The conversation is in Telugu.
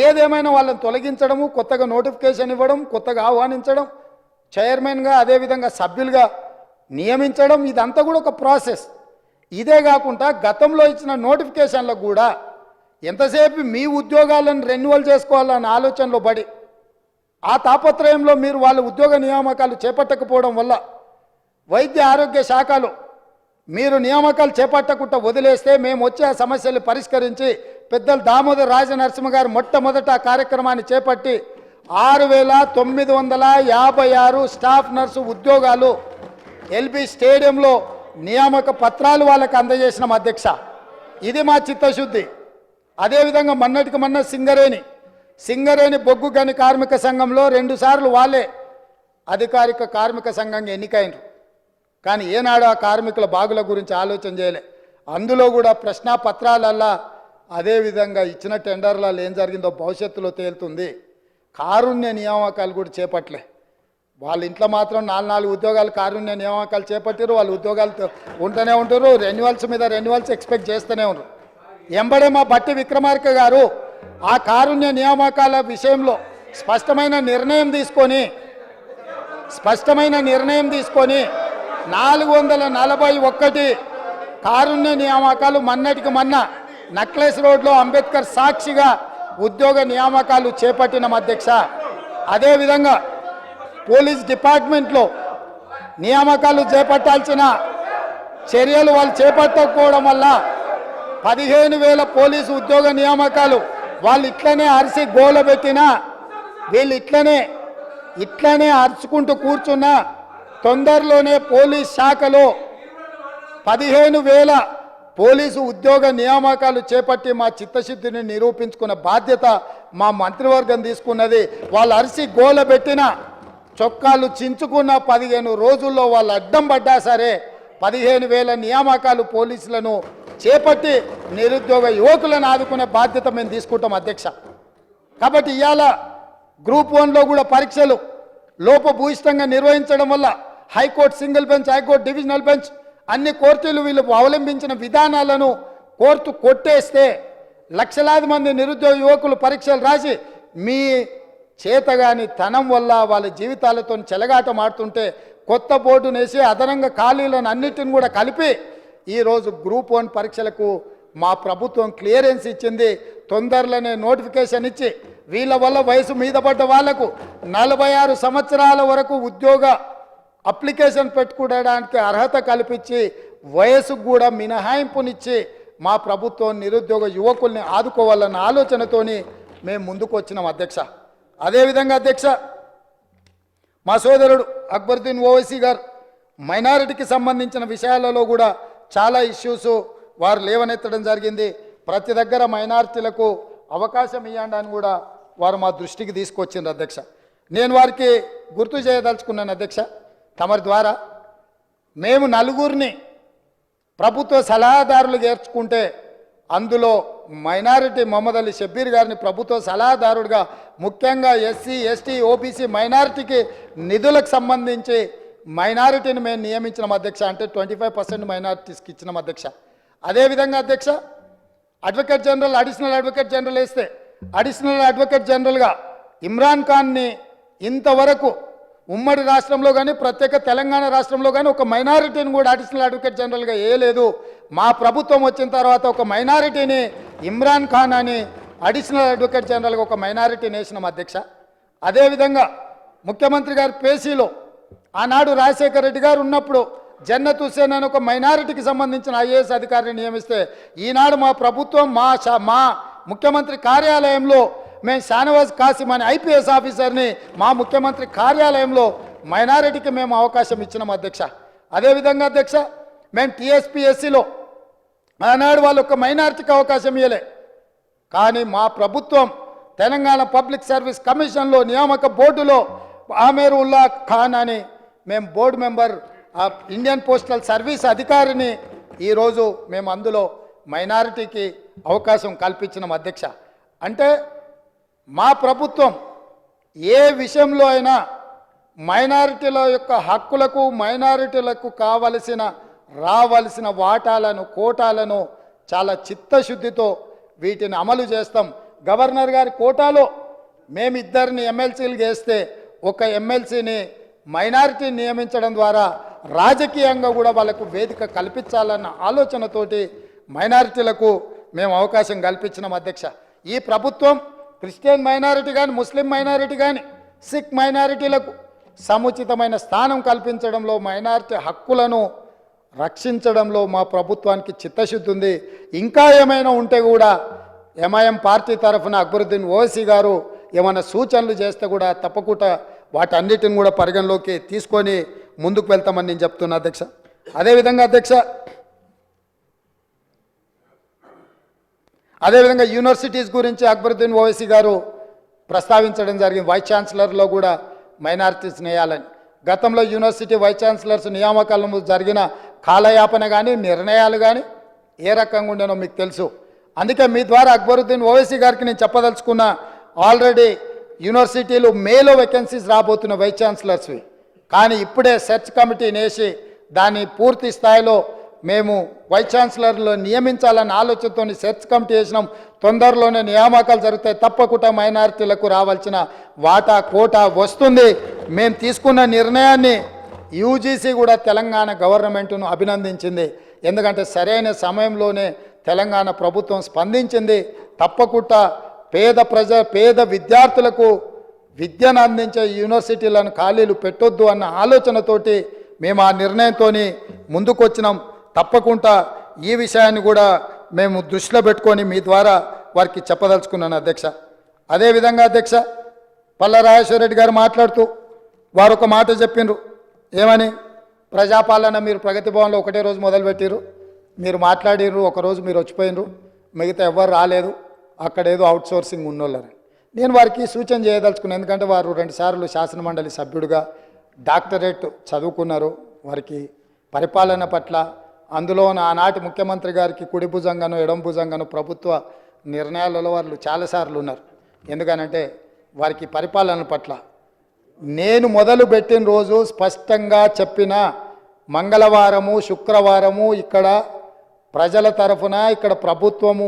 ఏదేమైనా వాళ్ళని తొలగించడము కొత్తగా నోటిఫికేషన్ ఇవ్వడం కొత్తగా ఆహ్వానించడం చైర్మన్గా అదేవిధంగా సభ్యులుగా నియమించడం ఇదంతా కూడా ఒక ప్రాసెస్. ఇదే కాకుండా గతంలో ఇచ్చిన నోటిఫికేషన్లకు కూడా ఎంతసేపు మీ ఉద్యోగాలను రెన్యువల్ చేసుకోవాలన్న ఆలోచనలో పడి ఆ తాపత్రయంలో మీరు వాళ్ళ ఉద్యోగ నియామకాలు చేపట్టకపోవడం వల్ల వైద్య ఆరోగ్య శాఖలో మీరు నియామకాలు చేపట్టకుండా వదిలేస్తే మేము వచ్చే ఆ సమస్యలు పరిష్కరించి పెద్దలు దామోదర్ రాజనరసింహ గారు మొట్టమొదట ఆ కార్యక్రమాన్ని చేపట్టి ఆరు వేల తొమ్మిది వందల యాభై ఆరు స్టాఫ్ నర్సు ఉద్యోగాలు ఎల్బి స్టేడియంలో నియామక పత్రాలు వాళ్ళకి అందజేసినాం అధ్యక్ష. ఇది మా చిత్తశుద్ధి. అదేవిధంగా మొన్నటికి మొన్న సింగరేణి. సింగరేణి బొగ్గు గని కార్మిక సంఘంలో రెండుసార్లు వాళ్ళే అధికారిక కార్మిక సంఘంగా ఎన్నికైనరు. కానీ ఏనాడు ఆ కార్మికుల బాగుల గురించి ఆలోచన చేయలే. అందులో కూడా ప్రశ్నా పత్రాలల్లా అదేవిధంగా ఇచ్చిన టెండర్లలో ఏం జరిగిందో భవిష్యత్తులో తేలుతుంది. కారుణ్య నియామకాలు కూడా చేపట్లే వాళ్ళ ఇంట్లో మాత్రం నాలుగు నాలుగు ఉద్యోగాలు కారుణ్య నియామకాలు చేపట్టారు వాళ్ళు ఉద్యోగాలు ఉంటూనే ఉంటారు రెన్యువల్స్ మీద రెన్యువల్స్ ఎక్స్పెక్ట్ చేస్తూనే ఉన్నారు ఎంబడే మా బట్టి విక్రమార్క గారు ఆ కారుణ్య నియామకాల విషయంలో స్పష్టమైన నిర్ణయం తీసుకొని స్పష్టమైన నిర్ణయం తీసుకొని నాలుగు వందల నలభై ఒక్కటి కారుణ్య నియామకాలు మన్నటికి మన్నా నక్లెస్ రోడ్లో అంబేద్కర్ సాక్షిగా ఉద్యోగ నియామకాలు చేపట్టిన అధ్యక్ష. అదేవిధంగా పోలీస్ డిపార్ట్మెంట్లో నియామకాలు చేపట్టాల్సిన చర్యలు వాళ్ళు చేపట్టకపోవడం వల్ల పదిహేను వేల పోలీసు ఉద్యోగ నియామకాలు వాళ్ళు ఇట్లనే అరిసి గోల పెట్టినా వీళ్ళు ఇట్లనే ఇట్లనే అరుచుకుంటూ కూర్చున్నా తొందరలోనే పోలీస్ శాఖలో పదిహేను వేల పోలీసు ఉద్యోగ నియామకాలు చేపట్టి మా చిత్తశుద్ధిని నిరూపించుకున్న బాధ్యత మా మంత్రివర్గం తీసుకున్నది. వాళ్ళు అరిసి గోల పెట్టిన చొక్కాలు చించుకున్న పదిహేను రోజుల్లో వాళ్ళు అడ్డం పడ్డా సరే పదిహేను వేల నియామకాలు పోలీసులను చేపట్టి నిరుద్యోగ యువకులను ఆదుకునే బాధ్యత మేము తీసుకుంటాం అధ్యక్ష. కాబట్టి ఇవాళ గ్రూప్ వన్లో కూడా పరీక్షలు లోపభూయిష్టంగా నిర్వహించడం వల్ల high court single bench high court divisional bench అన్ని కోర్టులు వీళ్ళు అవలంబించిన విధానాలను కోర్టు కొట్టేస్తే లక్షలాది మంది నిరుద్యోగ యువకులు పరీక్షలు రాసి మీ చేతగాని తనం వల్ల వాళ్ళ జీవితాలతో చెలగాటం ఆడుతుంటే కొత్త బోర్డును వేసి అదనంగా ఖాళీలను అన్నిటిని కూడా కలిపి ఈరోజు గ్రూప్ వన్ పరీక్షలకు మా ప్రభుత్వం క్లియరెన్స్ ఇచ్చింది. తొందరలోనే నోటిఫికేషన్ ఇచ్చి వీళ్ళ వల్ల వయసు మీద పడ్డ వాళ్ళకు నలభై ఆరు సంవత్సరాల వరకు ఉద్యోగ అప్లికేషన్ పెట్టుకోవడానికి అర్హత కల్పించి వయసుకు కూడా మినహాయింపునిచ్చి మా ప్రభుత్వం నిరుద్యోగ యువకుల్ని ఆదుకోవాలన్న ఆలోచనతోని మేము ముందుకు వచ్చినాం అధ్యక్ష. అదేవిధంగా అధ్యక్ష మా సోదరుడు అక్బరుద్దీన్ ఓవైసీ గారు మైనారిటీకి సంబంధించిన విషయాలలో కూడా చాలా ఇష్యూస్ వారు లేవనెత్తడం జరిగింది. ప్రతి దగ్గర మైనారిటీలకు అవకాశం ఇవ్వండి అని కూడా వారు మా దృష్టికి తీసుకొచ్చిండ్రు అధ్యక్ష. నేను వారికి గుర్తు చేయదలుచుకున్నాను అధ్యక్ష. తమరి ద్వారా మేము నలుగురిని ప్రభుత్వ సలహాదారులు చేర్చుకుంటే అందులో మైనారిటీ మొహమ్మద్ అలీ షబ్బీర్ గారిని ప్రభుత్వ సలహాదారుడిగా ముఖ్యంగా ఎస్సీ ఎస్టీ ఓబీసీ మైనారిటీకి నిధులకు సంబంధించి మైనారిటీని మేము నియమించిన అధ్యక్ష. అంటే ట్వంటీ ఫైవ్ పర్సెంట్ మైనారిటీస్కి ఇచ్చిన అధ్యక్ష. అదేవిధంగా అధ్యక్ష advocate general additional advocate general వేస్తే అడిషనల్ అడ్వకేట్ జనరల్గా ఇమ్రాన్ ఖాన్ని ఇంతవరకు ఉమ్మడి రాష్ట్రంలో కానీ ప్రత్యేక తెలంగాణ రాష్ట్రంలో కానీ ఒక మైనారిటీని కూడా అడిషనల్ అడ్వకేట్ జనరల్గా వేయలేదు. మా ప్రభుత్వం వచ్చిన తర్వాత ఒక మైనారిటీని ఇమ్రాన్ ఖాన్ అని అడిషనల్ అడ్వకేట్ జనరల్గా ఒక మైనారిటీని వేసినాం అధ్యక్ష. అదేవిధంగా ముఖ్యమంత్రి గారి పేసీలో ఆనాడు రాజశేఖర రెడ్డి గారు ఉన్నప్పుడు జన్నత్ హుసేన్ అని ఒక మైనారిటీకి సంబంధించిన ఐఏఎస్ అధికారిని నియమిస్తే ఈనాడు మా ప్రభుత్వం మా మా ముఖ్యమంత్రి కార్యాలయంలో మేము షానవాజ్ కాసిం అనే ఐపీఎస్ ఆఫీసర్ని మా ముఖ్యమంత్రి కార్యాలయంలో మైనారిటీకి మేము అవకాశం ఇచ్చినాం అధ్యక్ష. అదేవిధంగా అధ్యక్ష మేము టీఎస్పీఎస్సీలో ఆనాడు వాళ్ళు ఒక మైనారిటీకి అవకాశం ఇవ్వలే కానీ మా ప్రభుత్వం తెలంగాణ పబ్లిక్ సర్వీస్ కమిషన్లో నియామక బోర్డులో ఆమేర్ ఉల్లా ఖాన్ అని మేము బోర్డు మెంబర్ ఆ ఇండియన్ పోస్టల్ సర్వీస్ అధికారిని ఈరోజు మేము అందులో మైనారిటీకి అవకాశం కల్పించినాం అధ్యక్ష. అంటే మా ప్రభుత్వం ఏ విషయంలో అయినా మైనారిటీల యొక్క హక్కులకు మైనారిటీలకు కావలసిన రావలసిన వాటాలను కోటాలను చాలా చిత్తశుద్ధితో వీటిని అమలు చేస్తాం. గవర్నర్ గారి కోటాలో మేమిద్దరిని ఎమ్మెల్సీలు చేస్తే ఒక ఎమ్మెల్సీని మైనారిటీ నియమించడం ద్వారా రాజకీయంగా కూడా వాళ్ళకు వేదిక కల్పించాలన్న ఆలోచనతోటి మైనారిటీలకు మేము అవకాశం కల్పించినాం అధ్యక్ష. ఈ ప్రభుత్వం క్రిస్టియన్ మైనారిటీ కానీ ముస్లిం మైనారిటీ కానీ సిక్ మైనారిటీలకు సముచితమైన స్థానం కల్పించడంలో మైనారిటీ హక్కులను రక్షించడంలో మా ప్రభుత్వానికి చిత్తశుద్ధి ఉంది. ఇంకా ఏమైనా ఉంటే కూడా ఎంఐఎం పార్టీ తరఫున అక్బరుద్దీన్ ఓవైసీ గారు ఏమైనా సూచనలు చేస్తే కూడా తప్పకుండా వాటన్నిటిని కూడా పరిగణలోకి తీసుకొని ముందుకు వెళ్తామని నేను చెప్తున్నా అధ్యక్ష. అదేవిధంగా అధ్యక్ష అదేవిధంగా యూనివర్సిటీస్ గురించి అక్బరుద్దీన్ ఓవైసీ గారు ప్రస్తావించడం జరిగింది. వైస్ ఛాన్సలర్లో కూడా మైనారిటీస్ నేయాలని గతంలో యూనివర్సిటీ వైస్ ఛాన్సలర్స్ నియామకాలను జరిగిన కాలయాపన కానీ నిర్ణయాలు కానీ ఏ రకంగా ఉండేనో మీకు తెలుసు. అందుకే మీ ద్వారా అక్బరుద్దీన్ ఓవైసీ గారికి నేను చెప్పదలుచుకున్న ఆల్రెడీ యూనివర్సిటీలు మేలో వేకెన్సీస్ రాబోతున్న వైస్ ఛాన్సలర్స్వి. కానీ ఇప్పుడే సెర్చ్ కమిటీని వేసి దాన్ని పూర్తి స్థాయిలో మేము వైస్ ఛాన్సలర్లు నియమించాలన్న ఆలోచనతో సెర్చ్ కమిటీ చేసినాం తొందరలోనే నియామకాలు జరుగుతాయి. తప్పకుండా మైనారిటీలకు రావాల్సిన వాటా కోటా వస్తుంది. మేము తీసుకున్న నిర్ణయాన్ని యూజీసీ కూడా తెలంగాణ గవర్నమెంట్ను అభినందించింది. ఎందుకంటే సరైన సమయంలోనే తెలంగాణ ప్రభుత్వం స్పందించింది. తప్పకుండా పేద ప్రజ పేద విద్యార్థులకు విద్యను అందించే యూనివర్సిటీలను ఖాళీలు పెట్టొద్దు అన్న ఆలోచనతోటి మేము ఆ నిర్ణయంతో ముందుకొచ్చినాం. తప్పకుండా ఈ విషయాన్ని కూడా మేము దృష్టిలో పెట్టుకొని మీ ద్వారా వారికి చెప్పదలుచుకున్నాను అధ్యక్ష. అదేవిధంగా అధ్యక్ష పల్ల రాజేశ్వరరెడ్డి గారు మాట్లాడుతూ వారు ఒక మాట చెప్పిండ్రు. ఏమని? ప్రజాపాలన మీరు ప్రగతి భవన్లో ఒకటే రోజు మొదలుపెట్టిర్రు. మీరు మాట్లాడిర్రు ఒకరోజు మీరు వచ్చిపోయినరు మిగతా ఎవ్వరు రాలేదు. అక్కడేదో అవుట్సోర్సింగ్ అవుట్ సోర్సింగ్ ఉన్నోళ్ళని. నేను వారికి సూచన చేయదలుచుకున్నాను. ఎందుకంటే వారు రెండుసార్లు శాసనమండలి సభ్యుడిగా డాక్టరేట్ చదువుకున్నారు. వారికి పరిపాలన పట్ల అందులో ఆనాటి ముఖ్యమంత్రి గారికి కుడి భుజంగాను ఎడం భుజంగాను ప్రభుత్వ నిర్ణయాలలో వాళ్ళు చాలాసార్లు ఉన్నారు. ఎందుకనంటే వారికి పరిపాలన పట్ల నేను మొదలు పెట్టిన రోజు స్పష్టంగా చెప్పిన మంగళవారము శుక్రవారము ఇక్కడ ప్రజల తరఫున ఇక్కడ ప్రభుత్వము